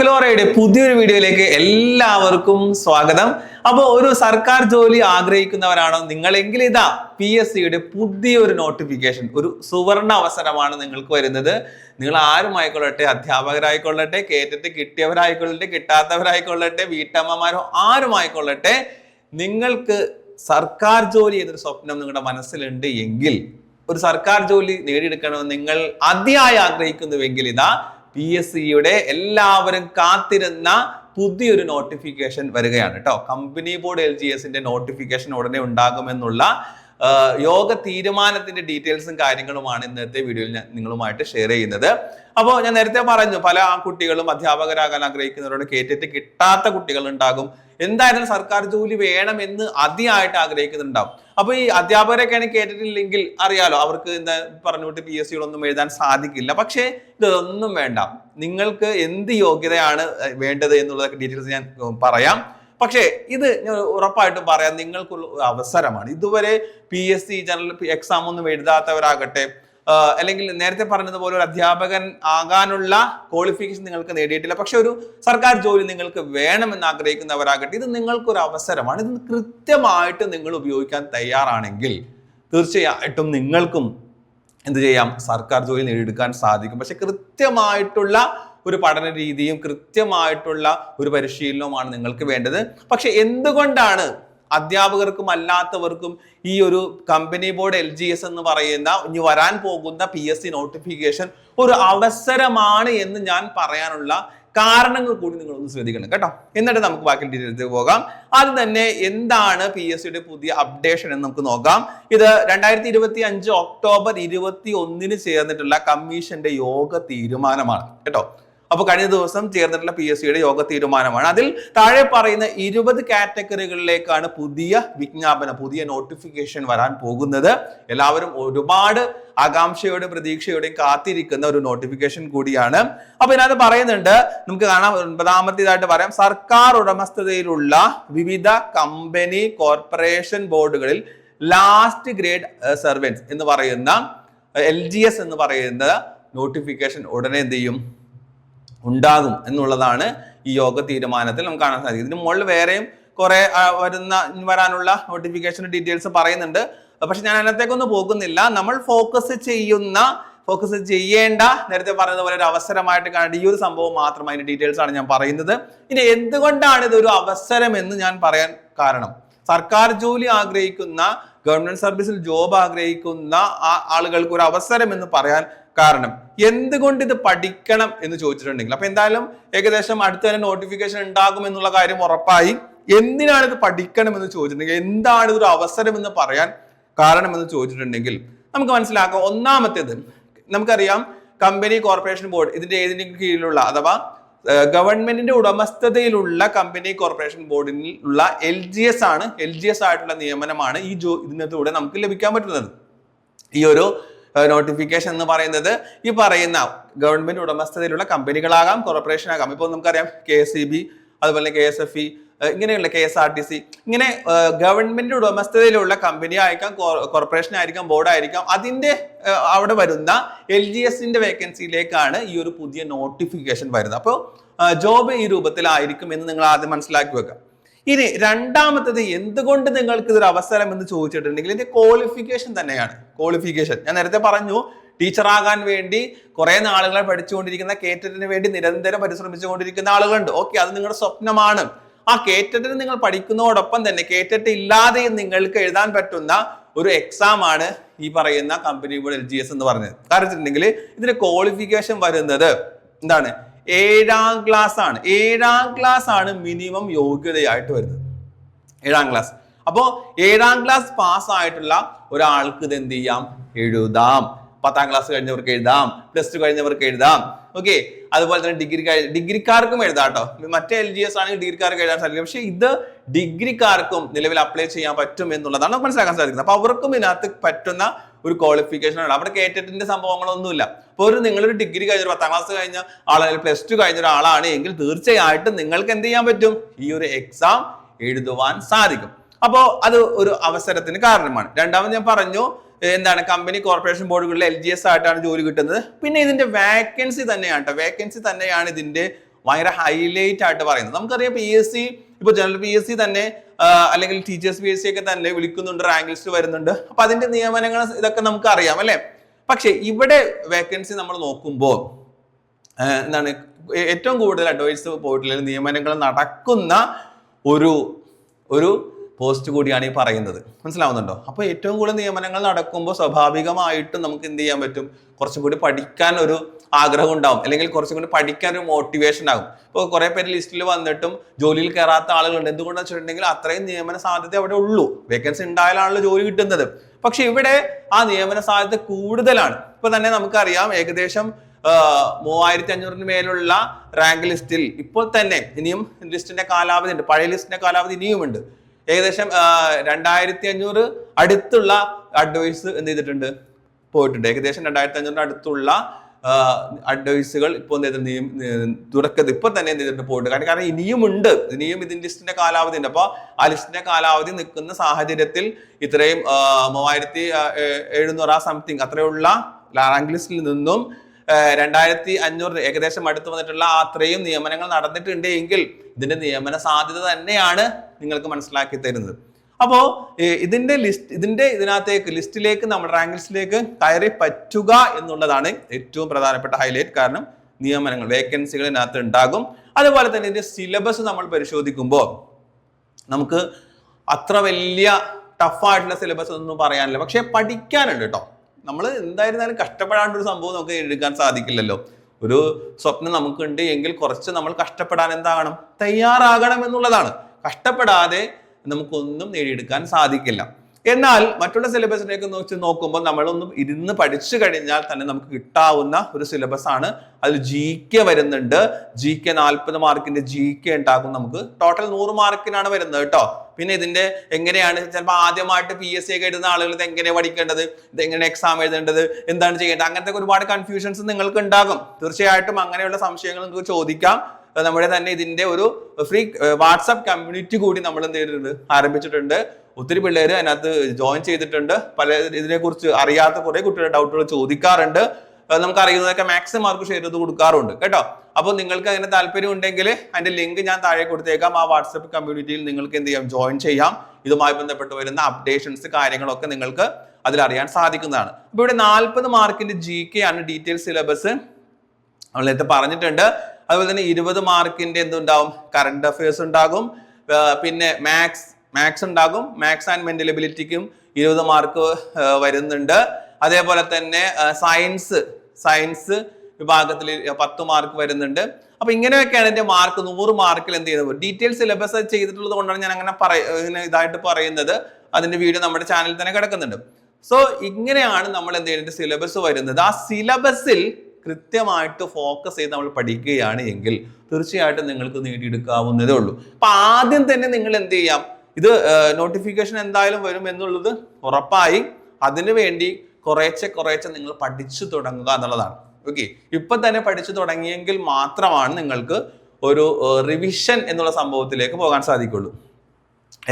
അക്ലോറയുടെ പുതിയൊരു വീഡിയോയിലേക്ക് എല്ലാവർക്കും സ്വാഗതം. അപ്പോൾ ഒരു സർക്കാർ ജോലി ആഗ്രഹിക്കുന്നവരാണോ? നിങ്ങളെങ്കിൽ ഇതാ പി എസ് സിയുടെ പുതിയൊരു നോട്ടിഫിക്കേഷൻ ഒരു സുവർണ അവസരമാണ് നിങ്ങൾക്ക് വരുന്നത്. നിങ്ങൾ ആരുമായിക്കൊള്ളട്ടെ അധ്യാപകരായിക്കൊള്ളട്ടെ കേട്ടിട്ട് കിട്ടിയവരായിക്കൊള്ളട്ടെ കിട്ടാത്തവരായിക്കൊള്ളട്ടെ വീട്ടമ്മമാരോ ആരുമായിക്കൊള്ളട്ടെ നിങ്ങൾക്ക് സർക്കാർ ജോലി എന്നൊരു സ്വപ്നം നിങ്ങളുടെ മനസ്സിലുണ്ട് എങ്കിൽ ഒരു സർക്കാർ ജോലി നേടിയെടുക്കണമെന്ന് നിങ്ങൾ അതിയായി ആഗ്രഹിക്കുന്നുവെങ്കിൽ ഇതാ പി എസ് സിയുടെ എല്ലാവരും കാത്തിരുന്ന പുതിയൊരു നോട്ടിഫിക്കേഷൻ വരികയാണ് കേട്ടോ. കമ്പനി ബോർഡ് എൽ ജി എസിന്റെ നോട്ടിഫിക്കേഷൻ ഉടനെ ഉണ്ടാകുമെന്നുള്ള യോഗ തീരുമാനത്തിന്റെ ഡീറ്റെയിൽസും കാര്യങ്ങളുമാണ് ഇന്നത്തെ വീഡിയോയിൽ ഞാൻ നിങ്ങളുമായിട്ട് ഷെയർ ചെയ്യുന്നത്. അപ്പോൾ ഞാൻ നേരത്തെ പറഞ്ഞു പല കുട്ടികളും അധ്യാപകരാകാൻ ആഗ്രഹിക്കുന്നവരോട് കേട്ടിട്ട് കിട്ടാത്ത കുട്ടികൾ ഉണ്ടാകും. എന്തായാലും സർക്കാർ ജോലി വേണം എന്ന് അതിയായിട്ട് ആഗ്രഹിക്കുന്നുണ്ടാവും. അപ്പൊ ഈ അധ്യാപകരൊക്കെയാണ് കേട്ടിട്ടില്ലെങ്കിൽ അറിയാലോ അവർക്ക് എന്താ പറഞ്ഞുകൊണ്ട് പി എസ് സികളൊന്നും എഴുതാൻ സാധിക്കില്ല. പക്ഷേ ഇതൊന്നും വേണ്ട. നിങ്ങൾക്ക് എന്ത് യോഗ്യതയാണ് വേണ്ടത് എന്നുള്ളതൊക്കെ ഡീറ്റെയിൽസ് ഞാൻ പറയാം. പക്ഷേ ഇത് ഞാൻ ഉറപ്പായിട്ടും പറയാം നിങ്ങൾക്കുള്ള അവസരമാണ്. ഇതുവരെ P S C general exam ഒന്നും എഴുതാത്തവരാകട്ടെ അല്ലെങ്കിൽ നേരത്തെ പറഞ്ഞതുപോലെ ഒരു അധ്യാപകൻ ആകാനുള്ള ക്വാളിഫിക്കേഷൻ നിങ്ങൾക്ക് നേടിയിട്ടില്ല പക്ഷെ ഒരു സർക്കാർ ജോലി നിങ്ങൾക്ക് വേണമെന്ന് ആഗ്രഹിക്കുന്നവരാകട്ടെ ഇത് നിങ്ങൾക്കൊരു അവസരമാണ്. ഇത് കൃത്യമായിട്ട് നിങ്ങൾ ഉപയോഗിക്കാൻ തയ്യാറാണെങ്കിൽ തീർച്ചയായിട്ടും നിങ്ങൾക്കും എന്ത് ചെയ്യാം സർക്കാർ ജോലി നേടിയെടുക്കാൻ സാധിക്കും. പക്ഷെ കൃത്യമായിട്ടുള്ള ഒരു പഠന രീതിയും കൃത്യമായിട്ടുള്ള ഒരു പരിശീലനവുമാണ് നിങ്ങൾക്ക് വേണ്ടത്. പക്ഷെ എന്തുകൊണ്ടാണ് അധ്യാപകർക്കും അല്ലാത്തവർക്കും ഈ ഒരു company board L G S എന്ന് പറയുന്ന ഇനി വരാൻ പോകുന്ന പി എസ് സി നോട്ടിഫിക്കേഷൻ ഒരു അവസരമാണ് എന്ന് ഞാൻ പറയാനുള്ള കാരണങ്ങൾ കൂടി നിങ്ങൾ ഒന്ന് ശ്രദ്ധിക്കണം കേട്ടോ. എന്നിട്ട് നമുക്ക് ബാക്കി ഡീറ്റെയിൽസ് പോകാം. അത് തന്നെ എന്താണ് പി എസ് സിയുടെ പുതിയ അപ്ഡേഷൻ എന്ന് നമുക്ക് നോക്കാം. ഇത് രണ്ടായിരത്തി ഇരുപത്തി അഞ്ച് ഒക്ടോബർ ഇരുപത്തി ഒന്നിന് ചേർന്നിട്ടുള്ള കമ്മീഷന്റെ യോഗ തീരുമാനമാണ്. കേട്ടോ. അപ്പൊ കഴിഞ്ഞ ദിവസം ചേർന്നിട്ടുള്ള പി എസ് സിയുടെ യോഗ തീരുമാനമാണ്. അതിൽ താഴെ പറയുന്ന ഇരുപത് കാറ്റഗറികളിലേക്കാണ് പുതിയ വിജ്ഞാപനം പുതിയ നോട്ടിഫിക്കേഷൻ വരാൻ പോകുന്നത്. എല്ലാവരും ഒരുപാട് ആകാംക്ഷയോടെ പ്രതീക്ഷയോടെയും കാത്തിരിക്കുന്ന ഒരു നോട്ടിഫിക്കേഷൻ കൂടിയാണ്. അപ്പൊ ഇതിനകത്ത് പറയുന്നുണ്ട് നമുക്ക് കാണാം ഒൻപതാമത്തേതായിട്ട് പറയാം. സർക്കാർ ഉടമസ്ഥതയിലുള്ള വിവിധ കമ്പനി കോർപ്പറേഷൻ ബോർഡുകളിൽ ലാസ്റ്റ് ഗ്രേഡ് സർവൻസ് എന്ന് പറയുന്ന എൽ ജി എസ് എന്ന് പറയുന്ന നോട്ടിഫിക്കേഷൻ ഉടനെ എന്ത് ചെയ്യും? ഉണ്ടാകും എന്നുള്ളതാണ് ഈ യോഗ തീരുമാനത്തിൽ നമുക്ക് കാണാൻ സാധിക്കും. ഇതിന് മുകളിൽ വേറെയും കുറെ വരുന്ന വരാനുള്ള നോട്ടിഫിക്കേഷൻ ഡീറ്റെയിൽസ് പറയുന്നുണ്ട്. പക്ഷെ ഞാൻ അതിനകത്തേക്കൊന്നും പോകുന്നില്ല. നമ്മൾ ഫോക്കസ് ചെയ്യുന്ന ഫോക്കസ് ചെയ്യേണ്ട നേരത്തെ പറഞ്ഞതുപോലെ ഒരു അവസരമായിട്ട് കാണേണ്ട ഈ ഒരു സംഭവം മാത്രം അതിന്റെ ഡീറ്റെയിൽസ് ആണ് ഞാൻ പറയുന്നത്. ഇനി എന്തുകൊണ്ടാണ് ഇതൊരു അവസരം എന്ന് ഞാൻ പറയാൻ കാരണം? സർക്കാർ ജോലി ആഗ്രഹിക്കുന്ന ഗവൺമെന്റ് സർവീസിൽ ജോബ് ആഗ്രഹിക്കുന്ന ആളുകൾക്ക് ഒരു അവസരം എന്ന് പറയാൻ കാരണം. എന്തുകൊണ്ട് ഇത് പഠിക്കണം എന്ന് ചോദിച്ചിട്ടുണ്ടെങ്കിൽ. അപ്പൊ എന്തായാലും ഏകദേശം അടുത്ത തന്നെ നോട്ടിഫിക്കേഷൻ ഉണ്ടാകും എന്നുള്ള കാര്യം ഉറപ്പായി. എന്തിനാണ് ഇത് പഠിക്കണം എന്ന് ചോദിച്ചിട്ടുണ്ടെങ്കിൽ എന്താണ് ഇതൊരു അവസരം എന്ന് പറയാൻ കാരണം എന്ന് ചോദിച്ചിട്ടുണ്ടെങ്കിൽ നമുക്ക് മനസ്സിലാക്കാം. ഒന്നാമത്തേത് നമുക്കറിയാം കമ്പനി കോർപ്പറേഷൻ ബോർഡ് ഇതിന്റെ ഏതിന്റെ കീഴിലുള്ള അഥവാ ഗവൺമെന്റിന്റെ ഉടമസ്ഥതയിലുള്ള കമ്പനി കോർപ്പറേഷൻ ബോർഡിനുള്ള എൽ ജി എസ് ആണ് എൽ ജി എസ് ആയിട്ടുള്ള നിയമനമാണ് ഈ ജോ ഇതിനകത്തൂടെ നമുക്ക് ലഭിക്കാൻ പറ്റുന്നത്. ഈ ഒരു നോട്ടിഫിക്കേഷൻ എന്ന് പറയുന്നത് ഈ പറയുന്ന ഗവൺമെന്റ് ഉടമസ്ഥതയിലുള്ള കമ്പനികളാകാം കോർപ്പറേഷൻ ആകാം. ഇപ്പോൾ നമുക്കറിയാം കെ എസ് ഇ ബി അതുപോലെ കെ എസ് എഫ് ഇ ഇങ്ങനെയുള്ള K S R T C ഇങ്ങനെ ഗവൺമെന്റ് ഉടമസ്ഥതയിലുള്ള കമ്പനി ആയിരിക്കാം കോർപ്പറേഷൻ ആയിരിക്കാം ബോർഡ് ആയിരിക്കാം അതിന്റെ അവിടെ വരുന്ന എൽ ജി എസിന്റെ വേക്കൻസിയിലേക്കാണ് ഈ ഒരു പുതിയ നോട്ടിഫിക്കേഷൻ വരുന്നത്. അപ്പോൾ ജോബ് ഈ രൂപത്തിലായിരിക്കും എന്ന് നിങ്ങൾ ആദ്യം മനസ്സിലാക്കി വെക്കാം ഇനി രണ്ടാമത്തത് എന്തുകൊണ്ട് നിങ്ങൾക്ക് ഇതൊരു അവസരം എന്ന് ചോദിച്ചിട്ടുണ്ടെങ്കിൽ ഇതിന്റെ ക്വാളിഫിക്കേഷൻ തന്നെയാണ്. ക്വാളിഫിക്കേഷൻ ഞാൻ നേരത്തെ പറഞ്ഞു ടീച്ചറാകാൻ വേണ്ടി കുറെ നാളുകളെ പഠിച്ചുകൊണ്ടിരിക്കുന്ന കേറ്ററിന് വേണ്ടി നിരന്തരം പരിശ്രമിച്ചുകൊണ്ടിരിക്കുന്ന ആളുകളുണ്ട്. ഓക്കെ അത് നിങ്ങളുടെ സ്വപ്നമാണ്. ആ കേറ്ററ്റിന് നിങ്ങൾ പഠിക്കുന്നതോടൊപ്പം തന്നെ കേറ്ററ്റ് ഇല്ലാതെ നിങ്ങൾക്ക് എഴുതാൻ പറ്റുന്ന ഒരു എക്സാം ആണ് ഈ പറയുന്ന company board L G S എന്ന് പറഞ്ഞത്. കാരണം വെച്ചിട്ടുണ്ടെങ്കിൽ ഇതിന്റെ ക്വാളിഫിക്കേഷൻ വരുന്നത് എന്താണ്? ഏഴാം ക്ലാസ് ആണ്. ഏഴാം ക്ലാസ് ആണ് മിനിമം യോഗ്യതയായിട്ട് വരുന്നത്. ഏഴാം ക്ലാസ് അപ്പോ ഏഴാം ക്ലാസ് പാസ് ആയിട്ടുള്ള ഒരാൾക്ക് ഇത് എന്ത് ചെയ്യാം? എഴുതാം. പത്താം ക്ലാസ് കഴിഞ്ഞവർക്ക് എഴുതാം. പ്ലസ് ടു കഴിഞ്ഞവർക്ക് എഴുതാം. ഓക്കെ അതുപോലെ തന്നെ ഡിഗ്രി ഡിഗ്രിക്കാർക്കും എഴുതാം കേട്ടോ. മറ്റേ എൽ ജി എസ് ആണെങ്കിൽ ഡിഗ്രിക്കാർക്ക് എഴുതാൻ സാധിക്കും പക്ഷേ ഇത് ഡിഗ്രിക്കാർക്കും നിലവിൽ അപ്ലൈ ചെയ്യാൻ പറ്റും എന്നുള്ളതാണ് മനസ്സിലാക്കാൻ സാധിക്കുന്നത്. അപ്പൊ അവർക്കും ഇതിനകത്ത് പറ്റുന്ന ഒരു ക്വാളിഫിക്കേഷൻ ആണ്. അവിടെ കേറ്റത്തിന്റെ സംഭവങ്ങളൊന്നുമില്ല. അപ്പോൾ ഒരു നിങ്ങളൊരു ഡിഗ്രി കഴിഞ്ഞ ഒരു പത്താം ക്ലാസ് കഴിഞ്ഞ ആളാണ് പ്ലസ് ടു കഴിഞ്ഞ ഒരാളാണ് എങ്കിൽ തീർച്ചയായിട്ടും നിങ്ങൾക്ക് എന്ത് ചെയ്യാൻ പറ്റും? ഈ ഒരു എക്സാം എഴുതുവാൻ സാധിക്കും. അപ്പോൾ അത് ഒരു അവസരത്തിന് കാരണമാണ്. രണ്ടാമത് ഞാൻ പറഞ്ഞു എന്താണ് കമ്പനി കോർപ്പറേഷൻ ബോർഡുകളിൽ എൽ ജി എസ് ആയിട്ടാണ് ജോലി കിട്ടുന്നത്. പിന്നെ ഇതിന്റെ വേക്കൻസി തന്നെയാണ് കേട്ടോ വേക്കൻസി തന്നെയാണ് ഇതിന്റെ ഭയങ്കര ഹൈലൈറ്റ് ആയിട്ട് പറയുന്നത്. നമുക്കറിയാം പി എസ് സി ഇപ്പൊ ജനറൽ പി എസ് സി തന്നെ അല്ലെങ്കിൽ ടീച്ചേഴ്സ് പി എസ് സി ഒക്കെ തന്നെ വിളിക്കുന്നുണ്ട് റാങ്ക് ലിസ്റ്റ് വരുന്നുണ്ട്. അപ്പൊ അതിന്റെ നിയമനങ്ങൾ ഇതൊക്കെ നമുക്ക് അറിയാം അല്ലെ? പക്ഷെ ഇവിടെ വേക്കൻസി നമ്മൾ നോക്കുമ്പോൾ എന്താണ് ഏറ്റവും കൂടുതൽ അഡ്വൈസ് പോയിട്ടുള്ള നിയമനങ്ങൾ നടക്കുന്ന ഒരു ഒരു പോസ്റ്റ് കൂടിയാണ് ഈ പറയുന്നത്. മനസ്സിലാവുന്നുണ്ടോ? അപ്പോൾ ഏറ്റവും കൂടുതൽ നിയമനങ്ങൾ നടക്കുമ്പോൾ സ്വാഭാവികമായിട്ടും നമുക്ക് എന്ത് ചെയ്യാൻ പറ്റും? കുറച്ചും കൂടി പഠിക്കാൻ ഒരു ആഗ്രഹം ഉണ്ടാവും. അല്ലെങ്കിൽ കുറച്ചും കൂടി പഠിക്കാൻ ഒരു മോട്ടിവേഷൻ ആകും. ഇപ്പോൾ കുറേ പേര് ലിസ്റ്റിൽ വന്നിട്ടും ജോലിയിൽ കയറാത്ത ആളുകളുണ്ട്. എന്തുകൊണ്ടാണെന്ന് വെച്ചിട്ടുണ്ടെങ്കിൽ അത്രയും നിയമന സാധ്യത അവിടെ ഉള്ളൂ. വേക്കൻസി ഉണ്ടായാലാണല്ലോ ജോലി കിട്ടുന്നത്. പക്ഷെ ഇവിടെ ആ നിയമന സാധ്യത കൂടുതലാണ്. ഇപ്പൊ തന്നെ നമുക്കറിയാം ഏകദേശം മൂവായിരത്തി അഞ്ഞൂറിന് മേലുള്ള റാങ്ക് ലിസ്റ്റിൽ ഇപ്പോൾ തന്നെ ഇനിയും ലിസ്റ്റിന്റെ കാലാവധി ഉണ്ട്. പഴയ ലിസ്റ്റിന്റെ കാലാവധി ഇനിയുമുണ്ട്. ഏകദേശം രണ്ടായിരത്തി അഞ്ഞൂറ് അടുത്തുള്ള അഡ്വൈസ് എന്ത് ചെയ്തിട്ടുണ്ട്? പോയിട്ടുണ്ട്. ഏകദേശം രണ്ടായിരത്തി അഞ്ഞൂറിന് അടുത്തുള്ള അഡ്വൈസുകൾ ഇപ്പോൾ തുറക്കത് ഇപ്പൊ തന്നെ എന്ത് ചെയ്തിട്ടുണ്ട്? പോയിട്ടുണ്ട്. കാരണം കാരണം ഇനിയും ഉണ്ട് ഇനിയും ഇതിന്റെ ലിസ്റ്റിന്റെ കാലാവധി ഉണ്ട്. അപ്പോൾ ആ ലിസ്റ്റിന്റെ കാലാവധി നിൽക്കുന്ന സാഹചര്യത്തിൽ ഇത്രയും മൂവായിരത്തി എഴുന്നൂറ് ആ സംതിങ് അത്രയുള്ള റാങ്ക് ലിസ്റ്റിൽ നിന്നും രണ്ടായിരത്തി അഞ്ഞൂറ് ഏകദേശം അടുത്ത് വന്നിട്ടുള്ള അത്രയും നിയമനങ്ങൾ നടന്നിട്ടുണ്ട് എങ്കിൽ ഇതിന്റെ നിയമന സാധ്യത തന്നെയാണ് നിങ്ങൾക്ക് മനസ്സിലാക്കി തരുന്നത്. അപ്പോ ഇതിന്റെ ലിസ്റ്റ് ഇതിന്റെ ഇതിനകത്തേക്ക് ലിസ്റ്റിലേക്ക് നമ്മുടെ റാങ്ക് കയറി പറ്റുക എന്നുള്ളതാണ് ഏറ്റവും പ്രധാനപ്പെട്ട ഹൈലൈറ്റ്. കാരണം നിയമനങ്ങൾ വേക്കൻസികൾ ഇതിനകത്ത് ഉണ്ടാകും. അതുപോലെ തന്നെ ഇതിന്റെ സിലബസ് നമ്മൾ പരിശോധിക്കുമ്പോൾ നമുക്ക് അത്ര വലിയ ടഫായിട്ടുള്ള സിലബസ് ഒന്നും പറയാനില്ല. പക്ഷെ പഠിക്കാനുണ്ട് കേട്ടോ. നമ്മൾ എന്തായിരുന്നാലും കഷ്ടപ്പെടാണ്ട് ഒരു സംഭവം നമുക്ക് എടുക്കാൻ സാധിക്കില്ലല്ലോ. ഒരു സ്വപ്നം നമുക്കുണ്ട് എങ്കിൽ കുറച്ച് നമ്മൾ കഷ്ടപ്പെടാൻ എന്താകണം? തയ്യാറാകണം എന്നുള്ളതാണ്. കഷ്ടപ്പെടാതെ നമുക്കൊന്നും നേടിയെടുക്കാൻ സാധിക്കില്ല. എന്നാൽ മറ്റുള്ള സിലബസിലേക്ക് നോക്കി നോക്കുമ്പോൾ നമ്മളൊന്നും ഇരുന്ന് പഠിച്ചു കഴിഞ്ഞാൽ തന്നെ നമുക്ക് കിട്ടാവുന്ന ഒരു സിലബസ് ആണ്. അതിൽ ജി കെ വരുന്നുണ്ട്. ജി കെ നാൽപ്പത് മാർക്കിന്റെ ജി കെ ഉണ്ടാക്കും നമുക്ക്. ടോട്ടൽ നൂറ് മാർക്കിനാണ് വരുന്നത് കേട്ടോ. പിന്നെ ഇതിന്റെ എങ്ങനെയാണ് ചിലപ്പോൾ ആദ്യമായിട്ട് പി എസ് സി ഒക്കെ എഴുതുന്ന ആളുകൾ ഇത് എങ്ങനെ പഠിക്കേണ്ടത്? ഇത് എങ്ങനെ എക്സാം എഴുതേണ്ടത്? എന്താണ് ചെയ്യേണ്ടത്? അങ്ങനത്തെ ഒരുപാട് കൺഫ്യൂഷൻസ് നിങ്ങൾക്ക് ഉണ്ടാകും. തീർച്ചയായിട്ടും അങ്ങനെയുള്ള സംശയങ്ങൾ നിങ്ങൾക്ക് ചോദിക്കാം. നമ്മുടെ തന്നെ ഇതിന്റെ ഒരു ഫ്രീ വാട്സപ്പ് കമ്മ്യൂണിറ്റി കൂടി നമ്മൾ എന്ത് ചെയ്തിട്ടുണ്ട് ആരംഭിച്ചിട്ടുണ്ട്. ഒത്തിരി പിള്ളേർ അതിനകത്ത് ജോയിൻ ചെയ്തിട്ടുണ്ട്. പല ഇതിനെക്കുറിച്ച് അറിയാത്ത കുറെ കുട്ടികളുടെ ഡൗട്ടുകൾ ചോദിക്കാറുണ്ട്. നമുക്ക് അറിയുന്നതൊക്കെ മാക്സിമം മാർക്ക് ഷെയർ ചെയ്ത് കൊടുക്കാറുണ്ട് കേട്ടോ? അപ്പോൾ നിങ്ങൾക്ക് അതിന് താല്പര്യം ഉണ്ടെങ്കിൽ അതിന്റെ ലിങ്ക് ഞാൻ താഴെ കൊടുത്തേക്കാം. ആ വാട്സപ്പ് കമ്മ്യൂണിറ്റിയിൽ നിങ്ങൾക്ക് എന്ത് ചെയ്യാം? ജോയിൻ ചെയ്യാം. ഇതുമായി ബന്ധപ്പെട്ട് വരുന്ന അപ്ഡേഷൻസ് കാര്യങ്ങളൊക്കെ നിങ്ങൾക്ക് അതിൽ അറിയാൻ സാധിക്കുന്നതാണ്. അപ്പോൾ ഇവിടെ നാൽപ്പത് മാർക്കിന്റെ ജി കെ ആണ് ഡീറ്റെയിൽ സിലബസ് നമ്മൾ നേരത്തെ പറഞ്ഞിട്ടുണ്ട്. അതുപോലെ തന്നെ ഇരുപത് മാർക്കിന്റെ എന്തുണ്ടാവും? കറണ്ട് അഫയേഴ്സ് ഉണ്ടാകും. പിന്നെ മാത്സ് മാത്സ് ഉണ്ടാകും. മാത്സ് ആൻഡ് മെന്റലബിലിറ്റിക്കും ഇരുപത് മാർക്ക് വരുന്നുണ്ട്. അതേപോലെ തന്നെ സയൻസ് സയൻസ് വിഭാഗത്തിൽ പത്ത് മാർക്ക് വരുന്നുണ്ട്. അപ്പൊ ഇങ്ങനെയൊക്കെയാണ് എന്റെ മാർക്ക് നൂറ് മാർക്കിൽ എന്ത് ചെയ്യുന്നത് ഡീറ്റെയിൽ സിലബസ് ചെയ്തിട്ടുള്ളത് കൊണ്ടാണ് ഞാൻ അങ്ങനെ പറയ ഇതായിട്ട് പറയുന്നത്. അതിന്റെ വീഡിയോ നമ്മുടെ ചാനലിൽ തന്നെ കിടക്കുന്നുണ്ട്. സോ ഇങ്ങനെയാണ് നമ്മൾ എന്ത് ചെയ്യുന്നത് സിലബസ് വരുന്നത്. ആ സിലബസിൽ കൃത്യമായിട്ട് ഫോക്കസ് ചെയ്ത് നമ്മൾ പഠിക്കുകയാണ് എങ്കിൽ തീർച്ചയായിട്ടും നിങ്ങൾക്ക് നേടിയെടുക്കാവുന്നതേ ഉള്ളൂ. അപ്പൊ ആദ്യം തന്നെ നിങ്ങൾ എന്ത് ചെയ്യാം? ഇത് നോട്ടിഫിക്കേഷൻ എന്തായാലും വരും എന്നുള്ളത് ഉറപ്പായി. അതിനു വേണ്ടി കുറേച്ചെ കുറേച്ചെ നിങ്ങൾ പഠിച്ചു തുടങ്ങുക എന്നുള്ളതാണ്. ഓക്കെ ഇപ്പൊ തന്നെ പഠിച്ചു തുടങ്ങിയെങ്കിൽ മാത്രമാണ് നിങ്ങൾക്ക് ഒരു റിവിഷൻ എന്നുള്ള സംഭവത്തിലേക്ക് പോകാൻ സാധിക്കുള്ളൂ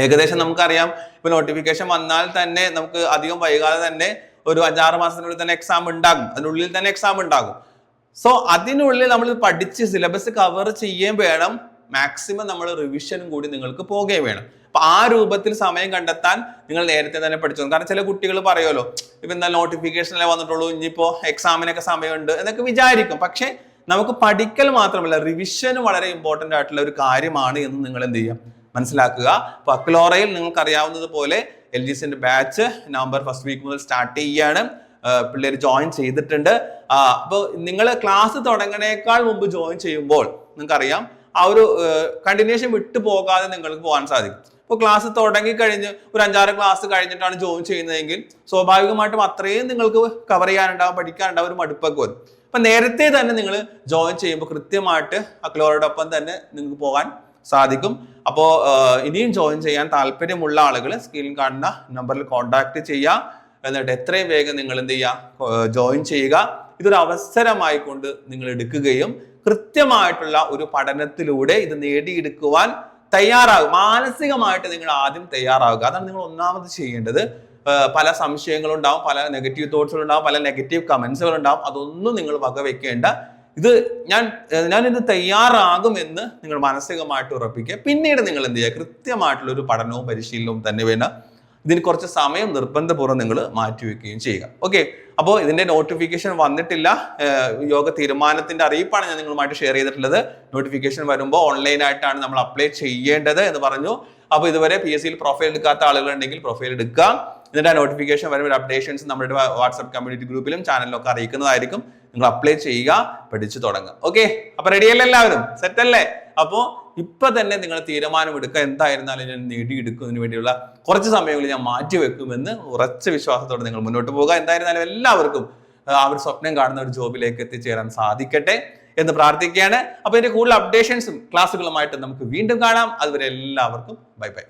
ഏകദേശം നമുക്കറിയാം. ഇപ്പൊ നോട്ടിഫിക്കേഷൻ വന്നാൽ തന്നെ നമുക്ക് അധികം വൈകാതെ തന്നെ ഒരു അഞ്ചാറ് മാസത്തിനുള്ളിൽ തന്നെ എക്സാം ഉണ്ടാകും. അതിനുള്ളിൽ തന്നെ എക്സാം ഉണ്ടാകും. സോ അതിനുള്ളിൽ നമ്മൾ പഠിച്ച് സിലബസ് കവർ ചെയ്യുകയും വേണം. മാക്സിമം നമ്മൾ റിവിഷനും കൂടി നിങ്ങൾക്ക് പോകുകയും വേണം. അപ്പൊ ആ രൂപത്തിൽ സമയം കണ്ടെത്താൻ നിങ്ങൾ നേരത്തെ തന്നെ പഠിച്ചു കാരണം ചില കുട്ടികൾ പറയുമല്ലോ ഇപ്പൊ എന്താ നോട്ടിഫിക്കേഷനല്ലേ വന്നിട്ടുള്ളൂ ഇനിയിപ്പോ എക്സാമിനൊക്കെ സമയമുണ്ട് എന്നൊക്കെ വിചാരിക്കും. പക്ഷേ നമുക്ക് പഠിക്കൽ മാത്രമല്ല റിവിഷന് വളരെ ഇമ്പോർട്ടന്റ് ആയിട്ടുള്ള ഒരു കാര്യമാണ് എന്ന് നിങ്ങൾ എന്ത് ചെയ്യാം? മനസ്സിലാക്കുക. അപ്പൊ അക്ലോറയിൽ നിങ്ങൾക്ക് അറിയാവുന്നത് പോലെ എൽ ജി സിന്റെ ബാച്ച് നവംബർ ഫസ്റ്റ് വീക്ക് മുതൽ സ്റ്റാർട്ട് ചെയ്യാണ് പിള്ളേർ ജോയിൻ ചെയ്തിട്ടുണ്ട്. അപ്പോൾ നിങ്ങൾ ക്ലാസ് തുടങ്ങണേക്കാൾ മുമ്പ് ജോയിൻ ചെയ്യുമ്പോൾ നിങ്ങൾക്കറിയാം ആ ഒരു കണ്ടിന്യൂഷൻ വിട്ടു പോകാതെ നിങ്ങൾക്ക് പോകാൻ സാധിക്കും. ഇപ്പോൾ ക്ലാസ് തുടങ്ങി കഴിഞ്ഞ് ഒരു അഞ്ചാറ് ക്ലാസ് കഴിഞ്ഞിട്ടാണ് ജോയിൻ ചെയ്യുന്നതെങ്കിൽ സ്വാഭാവികമായിട്ടും അത്രയും നിങ്ങൾക്ക് കവർ ചെയ്യാനുണ്ടാവും പഠിക്കാനുണ്ടാവും ഒരു മടുപ്പൊക്കെ വരും. അപ്പൊ നേരത്തെ തന്നെ നിങ്ങൾ ജോയിൻ ചെയ്യുമ്പോൾ കൃത്യമായിട്ട് അക്ലോറോടൊപ്പം തന്നെ നിങ്ങൾക്ക് പോകാൻ സാധിക്കും. അപ്പോൾ ഇനിയും ജോയിൻ ചെയ്യാൻ താല്പര്യമുള്ള ആളുകൾ സ്ക്രീനിൽ കാണുന്ന നമ്പറിൽ കോൺടാക്ട് ചെയ്യുക എന്നിട്ട് എത്രയും വേഗം നിങ്ങൾ എന്ത് ചെയ്യുക ജോയിൻ ചെയ്യുക. ഇതൊരു അവസരമായി കൊണ്ട് നിങ്ങൾ എടുക്കുകയും കൃത്യമായിട്ടുള്ള ഒരു പഠനത്തിലൂടെ ഇത് നേടിയെടുക്കുവാൻ തയ്യാറാകും. മാനസികമായിട്ട് നിങ്ങൾ ആദ്യം തയ്യാറാകുക അതാണ് നിങ്ങൾ ഒന്നാമത് ചെയ്യേണ്ടത്. പല സംശയങ്ങളും ഉണ്ടാവും പല നെഗറ്റീവ് തോട്ട്സുകൾ ഉണ്ടാവും പല നെഗറ്റീവ് കമൻസുകൾ ഉണ്ടാവും അതൊന്നും നിങ്ങൾ വകവെക്കേണ്ട. ഇത് ഞാൻ ഞാനിത് തയ്യാറാകുമെന്ന് നിങ്ങൾ മാനസികമായിട്ട് ഉറപ്പിക്കുക. പിന്നീട് നിങ്ങൾ എന്ത് ചെയ്യുക? കൃത്യമായിട്ടുള്ള ഒരു പഠനവും പരിശീലനവും തന്നെ വേണം. ഇതിന് കുറച്ച് സമയം നിർബന്ധപൂർവം നിങ്ങൾ മാറ്റിവെക്കുകയും ചെയ്യുക. ഓക്കെ അപ്പോൾ ഇതിന്റെ നോട്ടിഫിക്കേഷൻ വന്നിട്ടില്ല. യോഗ തീരുമാനത്തിന്റെ അറിയിപ്പാണ് ഞാൻ നിങ്ങളുമായിട്ട് ഷെയർ ചെയ്തിട്ടുള്ളത്. നോട്ടിഫിക്കേഷൻ വരുമ്പോൾ ഓൺലൈനായിട്ടാണ് നമ്മൾ അപ്ലൈ ചെയ്യേണ്ടത് എന്ന് പറഞ്ഞു. അപ്പോൾ ഇതുവരെ പി എസ് സിയിൽ പ്രൊഫൈൽ എടുക്കാത്ത ആളുകളുണ്ടെങ്കിൽ പ്രൊഫൈൽ എടുക്കുക. എന്നിട്ട് ആ നോട്ടിഫിക്കേഷൻ വരുമ്പോൾ അപ്ഡേഷൻസ് നമ്മുടെ വാട്സ്ആപ്പ് കമ്മ്യൂണിറ്റി ഗ്രൂപ്പിലും ചാനലിലും ഒക്കെ അറിയിക്കുന്നതായിരിക്കും. നിങ്ങൾ അപ്ലൈ ചെയ്യുക പഠിച്ചു തുടങ്ങുക. ഓക്കെ അപ്പൊ റെഡിയല്ലേ എല്ലാവരും? സെറ്റ് അല്ലേ? അപ്പോ ഇപ്പൊ തന്നെ നിങ്ങൾ തീരുമാനമെടുക്കുക എന്തായിരുന്നാലും ഞാൻ നേടിയെടുക്കുന്നതിന് വേണ്ടിയുള്ള കുറച്ച് സമയങ്ങൾ ഞാൻ മാറ്റി വെക്കുമെന്ന് ഉറച്ച വിശ്വാസത്തോടെ നിങ്ങൾ മുന്നോട്ട് പോകുക എന്തായിരുന്നാലും എല്ലാവർക്കും ഒരു സ്വപ്നം കാണുന്ന ഒരു ജോബിലേക്ക് എത്തിച്ചേരാൻ സാധിക്കട്ടെ എന്ന് പ്രാർത്ഥിക്കുകയാണ്. അപ്പൊ ഇതിന്റെ കൂടുതൽ അപ്ഡേഷൻസും ക്ലാസ്സുകളുമായിട്ട് നമുക്ക് വീണ്ടും കാണാം. അതുവരെ എല്ലാവർക്കും ബൈ ബൈ